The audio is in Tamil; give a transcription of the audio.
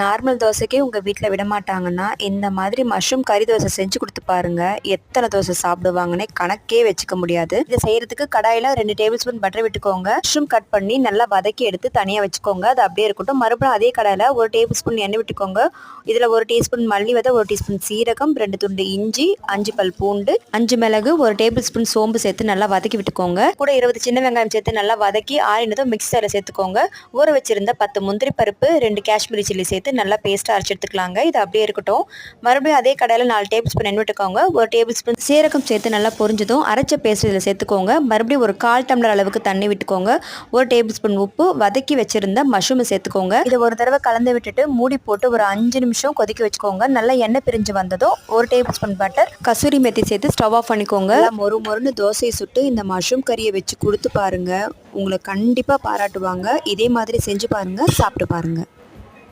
நார்மல் தோசைக்கே உங்கள் வீட்டில் விட மாட்டாங்கன்னா இந்த மாதிரி மஷ்ரூம் கறி தோசை செஞ்சு கொடுத்து பாருங்க. எத்தனை தோசை சாப்பிடுவாங்கன்னே கணக்கே வச்சுக்க முடியாது. இதை செய்யறதுக்கு கடாயில் ரெண்டு டேபிள் ஸ்பூன் பட்டர் விட்டுக்கோங்க. மஷ்ரூம் கட் பண்ணி நல்லா வதக்கி எடுத்து தனியாக வச்சுக்கோங்க. அது அப்படியே இருக்கட்டும். மறுபடியும் அதே கடாயில் ஒரு டேபிள் ஸ்பூன் எண்ணெய் விட்டுக்கோங்க. இதில் ஒரு டீஸ்பூன் மல்லி விதை ஒரு டீஸ்பூன் சீரகம் ரெண்டு துண்டு இஞ்சி அஞ்சு பல் பூண்டு அஞ்சு மிளகு ஒரு டேபிள் ஸ்பூன் சோம்பு சேர்த்து நல்லா வதக்கி விட்டுக்கோங்க. கூட இருபது சின்ன வெங்காயம் சேர்த்து நல்லா வதக்கி ஆறினதும் மிக்சரில் சேர்த்துக்கோங்க. ஊற வச்சிருந்த பத்து முந்திரி பருப்பு ரெண்டு காஷ்மீரி சில்லி சேர்த்து நல்லா பேஸ்ட்டாக அரைச்சி எடுத்துக்கலாங்க இது அப்படியே இருக்கட்டும். மறுபடியும் அதே கடையில் நாலு டேபிள் ஸ்பூன் எண்ணெய் விட்டுக்கோங்க. ஒரு டேபிள் ஸ்பூன் சீரகம் சேர்த்து நல்லா பொரிஞ்சதும் அரைச்ச பேஸ்ட் இதில் சேர்த்துக்கோங்க. மறுபடியும் ஒரு கால் டம்ளர் அளவுக்கு தண்ணி விட்டுக்கோங்க. ஒரு டேபிள் ஸ்பூன் உப்பு வதக்கி வச்சிருந்த மஷ்ரூமை சேர்த்துக்கோங்க. இதை ஒரு தடவை கலந்து விட்டுட்டு மூடி போட்டு ஒரு அஞ்சு நிமிஷம் கொதிக்க வச்சுக்கோங்க. நல்லா எண்ணெய் பிரிஞ்சு வந்ததும் ஒரு tablespoon butter kasuri methi சேர்த்து ஸ்டவ் ஆஃப் பண்ணிக்கோங்க. மொறு மொறுன்னு தோசையை சுட்டு இந்த மஷ்ரூம் கறியை வச்சு கொடுத்து பாருங்க. உங்களை கண்டிப்பாக பாராட்டுவாங்க. இதே மாதிரி செஞ்சு பாருங்கள் சாப்பிட்டு பாருங்கள்